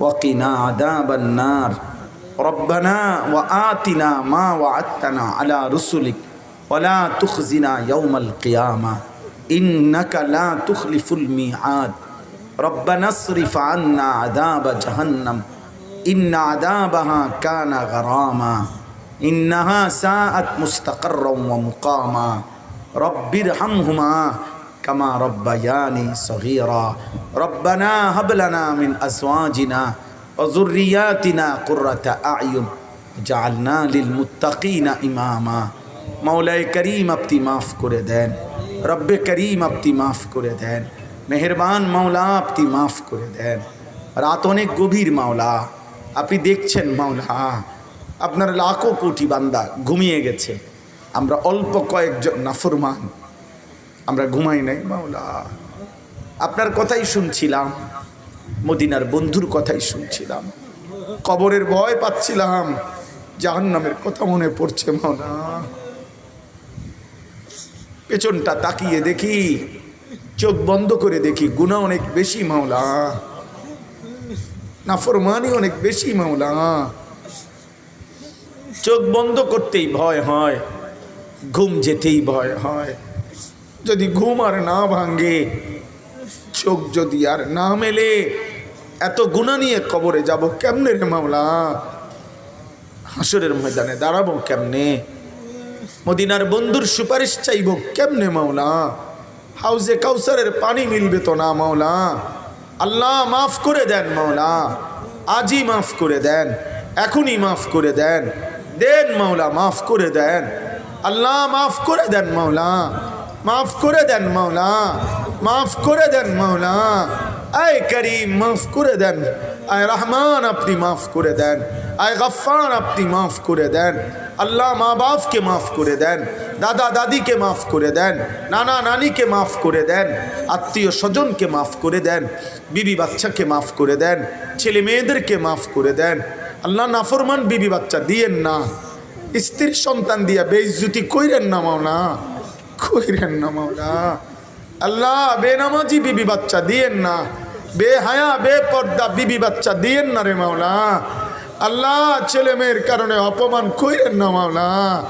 وقنا عذاب النار. ربنا وآتنا ما وعدتنا على رسلك ولا تخزنا يوم القيامة. إنك لا تخلف الميعاد. ربنا اصرف عنا عذاب جهنم. إن عذابها كان غراما. إنها ساءت مستقرا ومقاما. رب ارحمهما. কামা রব্বায়ানি সহিরা রব্বানা হাবলানা মিন আসওয়াজিনা অজুরিয়াতিনা কুর্রাতা আয়ুন। জালনা লিল মুত্তাকিনা ইমামা। মাওলায় করিম আপনি মাফ করে দেন। রব্বে করিম আপনি মাফ করে দেন। মেহরবান মাওলা আপনি মাফ করে দেন। রাত অনেক গভীর মাওলা। আপনি দেখছেন মাওলা, আপনার লাখো কোটি বান্দা ঘুমিয়ে গেছে। আমরা অল্প কয়েকজন নাফরমান। আমরা ঘুমাই নাই, মাওলা। আপনার কথাই শুনছিলাম, মদিনার বন্ধুর কথাই শুনছিলাম। কবরের ভয় পাচ্ছিলাম, জাহান্নামের কথা মনে পড়ছে, মাওলা। পেছনটা তাকিয়ে দেখি, চোখ বন্ধ করে দেখি গুণা অনেক বেশি, মাওলা। নাফরমানি অনেক বেশি, মাওলা। চোখ বন্ধ করতেই ভয় হয়, ঘুম যেতেই ভয় হয়। যদি ঘুম আর না ভাঙ্গে চোখ যদি আর না মেলে, এত গুণা নিয়ে কবরে যাব কেমনে রে মাওলা? হাসরের ময়দানে দাঁড়াবো কেমনে? মদিনার বন্ধুর সুপারিশ চাইব কেমনে মাওলা? হাউজে কাউসারের পানি মিলবে তো না মাওলা? আল্লাহ মাফ করে দেন মাওলা। আজই মাফ করে দেন, এখনই মাফ করে দেন। দেন মাওলা, মাফ করে দেন। আল্লাহ মাফ করে দেন মাওলা। মাফ করে দেন মাওলা মাফ করে দেন মাওলা আয় করিম মাফ করে দেন আয় রহমান আপনি মাফ করে দেন আয় গফার আপনি মাফ করে দেন আল্লাহ মা বাপকে মাফ করে দেন দাদা দাদিকে মাফ করে দেন নানা নানিকে মাফ করে দেন আত্মীয় স্বজনকে মাফ করে দেন বিবি বাচ্চাকে মাফ করে দেন ছেলে মেয়েদেরকে মাফ করে দেন আল্লাহ নাফরমান বিবি বাচ্চা দিয়েন না স্ত্রীর সন্তান দিয়া বেইজ্জুতি কইরেন না মাওলা কইরেন না মাওলা। আল্লাহ, বেনামাজি বিবি বাচ্চা দিয়েন না। বেহায়া, বেপর্দা বিবি বাচ্চা দিয়েন না রে মাওলা। আল্লাহ, ছেলে মেয়ের কারণে অপমান কইরেন না মাওলা।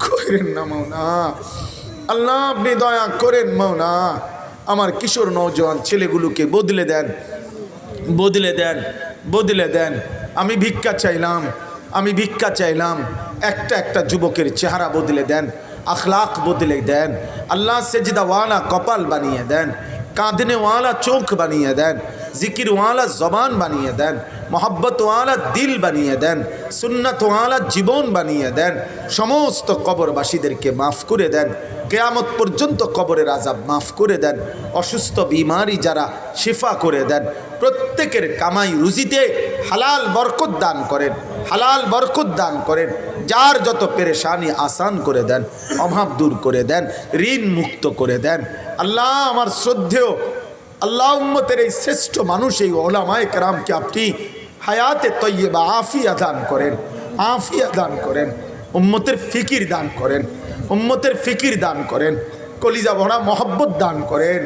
কইরেন না মাওলা। আল্লাহ, আপনি দয়া করেন মাওলা। আমার কিশোর নৌজওয়ান ছেলেগুলোকে বদলে দেন। বদলে দেন বদলে দেন। আমি ভিক্ষা চাইলাম, আমি ভিক্ষা চাইলাম। একটা একটা যুবকের চেহারা বদলে দেন। আখলাক বদলে দেন আল্লাহ সেজদাওয়ালা কপাল বানিয়ে দেন কাঁদনেওয়ালা চোখ বানিয়ে দেন জিকিরওয়ালা জবান বানিয়ে দেন মোহব্বতওয়ালা দিল বানিয়ে দেন সুন্নতওয়ালা জীবন বানিয়ে দেন সমস্ত কবরবাসীদেরকে মাফ করে দেন কেয়ামত পর্যন্ত কবরের আজাব মাফ করে দেন অসুস্থ বিমারি যারা শিফা করে দেন প্রত্যেকের কামাই রুজিতে হালাল বরকত দান করেন হালাল বরকত দান করেন যার যত পেরেশানি আসান করে দেন, অভাব দূর করে দেন, ঋণ মুক্ত করে দেন, আল্লাহ আমার শ্রদ্ধেয়, আল্লাহ উম্মতের এই শ্রেষ্ঠ মানুষ, এই ওলামায় কারামকে আপনি হায়াতে তৈবা আফিয়া দান করেন, আফিয়া দান করেন, উম্মতের ফিকির দান করেন, উম্মতের ফিকির দান করেন, কলিজা ভরা মহব্বত দান করেন,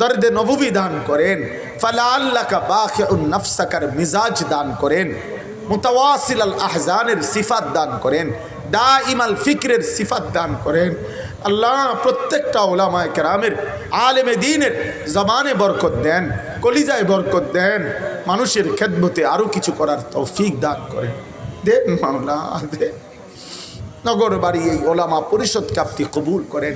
দর্দে নবুবি দান করেন, ফালা আল্লাকা বাখে নফসাকার মিজাজ দান করেন মুতাওয়াসিল আল আহজানের সিফাত দান করেন দা ইমাল ফিকরের সিফাত দান করেন। আল্লাহ প্রত্যেকটা ওলামায় কেরামের আলেমে দিনের জবানে বরকত দেন, কলিজায় বরকত দেন, মানুষের খেদমতে আরও কিছু করার তৌফিক দান করেন। দেন মাওলা দেন নগর বাড়ি এই ওলামা পরিষদকে আপনি কবুল করেন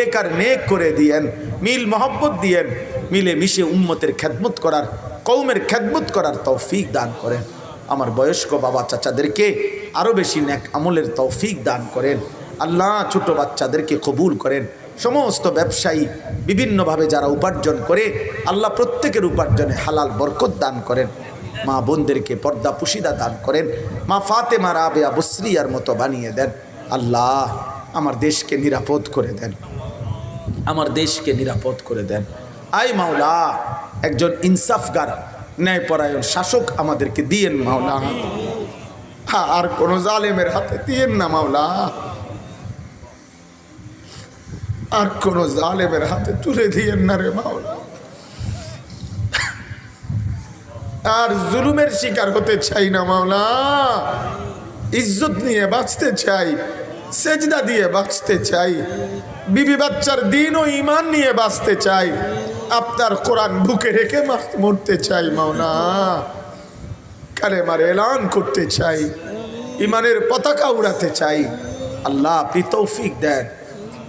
এক আর নেক করে দিয়েন, মিল মহব্বত দিয়েন মিলে মিশে উম্মতের খেদমত করার কৌমের খেদমত করার তৌফিক দান করেন। আমার বয়স্ক বাবা চাচাদেরকে আরও বেশি ন্যাক আমলের তৌফিক দান করেন। আল্লাহ ছোট বাচ্চাদেরকে কবুল করেন। সমস্ত ব্যবসায়ী বিভিন্নভাবে যারা উপার্জন করে, আল্লাহ প্রত্যেকের উপার্জনে হালাল বরকত দান করেন। মা বোনদেরকে পর্দা পুশিদা দান করেন। মা ফাতেমা, রাবেয়া, বসরিয়ার মতো বানিয়ে দেন। আল্লাহ আমার দেশকে নিরাপদ করে দেন। আমার দেশকে নিরাপদ করে দেন। আই মাওলা, একজন ইনসাফগার ন্যায়পরায়ণ শাসক আমাদেরকে দিয়েন মাওলা। হ্যাঁ, আর কোন জালেমের হাতে দিয়েন না মাওলা। আর কোন জালেমের হাতে তুলে দিয়েন না রে মাওলা। আর জুলুমের শিকার হতে চাই না মাওলা। ইজ্জত নিয়ে বাঁচতে চাই সেজদা দিয়ে বাঁচতে চাই বিবি বাচ্চার দিন ও ইমান নিয়ে বাঁচতে চাই। আপনার কোরআন বুকে রেখে মার- মরতে চাই মাওলা কালেমার এলান করতে চাই। ইমানের পতাকা উড়াতে চাই। আল্লাহ আপনি তৌফিক দেন।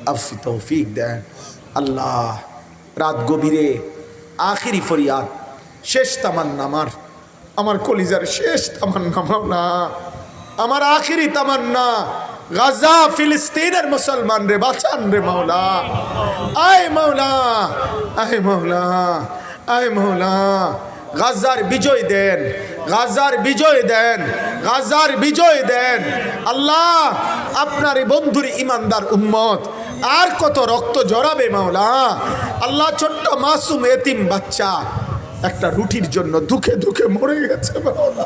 আপনি তৌফিক দেন। আল্লাহ, রাত গভীরে আখিরি ফরিয়াদ, শেষ তামান্না আমার আমার কলিজার শেষ তামান্না মাওলা আমার আখিরি তামান্না গাজা, ফিলিস্তিনের মুসলমান রে, বাঁচান রে মাওলা। আয় মাওলা আয় মাওলা, আয় মৌলা গাজার বিজয় দেন, গাজার বিজয় দেন, গাজার বিজয় দেন। আল্লাহ, আপনার বন্ধুর ইমানদার উম্মত। আর কত রক্ত জড়াবে মাওলা। আল্লাহ, ছোট্ট মাসুম এতিম বাচ্চা। একটা রুটির জন্য দুঃখে দুঃখে মরে গেছে মাওলা।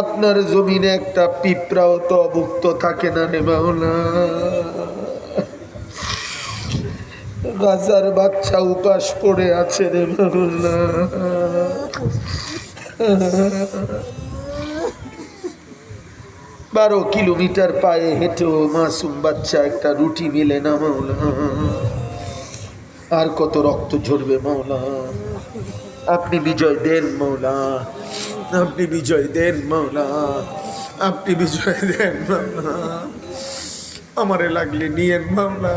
আপনার জমিনে একটা পিঁপড়াও তো অভুক্ত থাকে না রে মাওলা। গাজার বাচ্চা উপাস পড়ে আছে রে মাওলা। বারো কিলোমিটার পায়ে হেঁটেও মাসুম বাচ্চা একটা রুটি মেলে না মাওলা। আর কত রক্ত ঝরবে মাওলা। আপনি বিজয় দেন মৌলা আপনি বিজয় দেন মৌলা আপনি বিজয় দেন মাওলা। আমারে লাগলে নিয়েন মাওলা,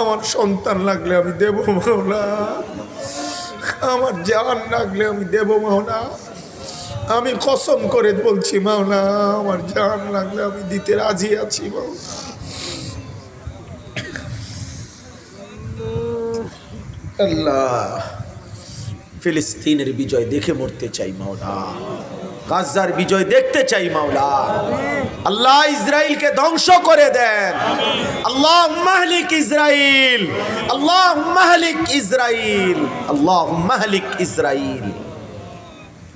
আমার সন্তান লাগলে আমি দেব মাওলা, আমার জান লাগলে আমি দেব মাওলা। আমি কসম করে বলছি মাওলা, আমার জান লাগলে আমি দিতে রাজি আছি মাওলা। আল্লাহ। ফিলিস্তিনের বিজয় দেখে মরতে চাই মাওলা। গাজার বিজয় দেখতে চাই মাওলা। আল্লাহ ইসরায়েলকে ধ্বংস করে দেন। আল্লাহ মাহলিক ইসরাইল। আল্লাহ মাহলিক ইসরাইল। আল্লাহ মাহলিক ইসরাইল।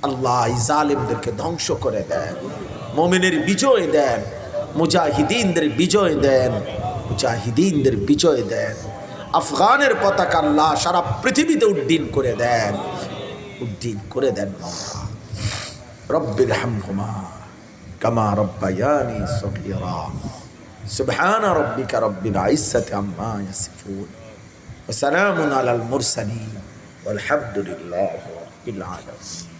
আল্লাহ জালেমদেরকে ধ্বংস করে দেন। মমিনের বিজয় দেন। মুজাহিদিনদের বিজয় দেন। মুজাহিদিনদের বিজয় দেন। আফগানের পতাকা আল্লাহ সারা পৃথিবীতে উড্ডীন করে দেন উড্ডীন করে দেন মাওলা রব্বির হামহুমা কামা রব্বায়ানি সগীরা سبحان ربك رب العزة عما يصفون وسلام على المرسلين والحمد لله رب العالمين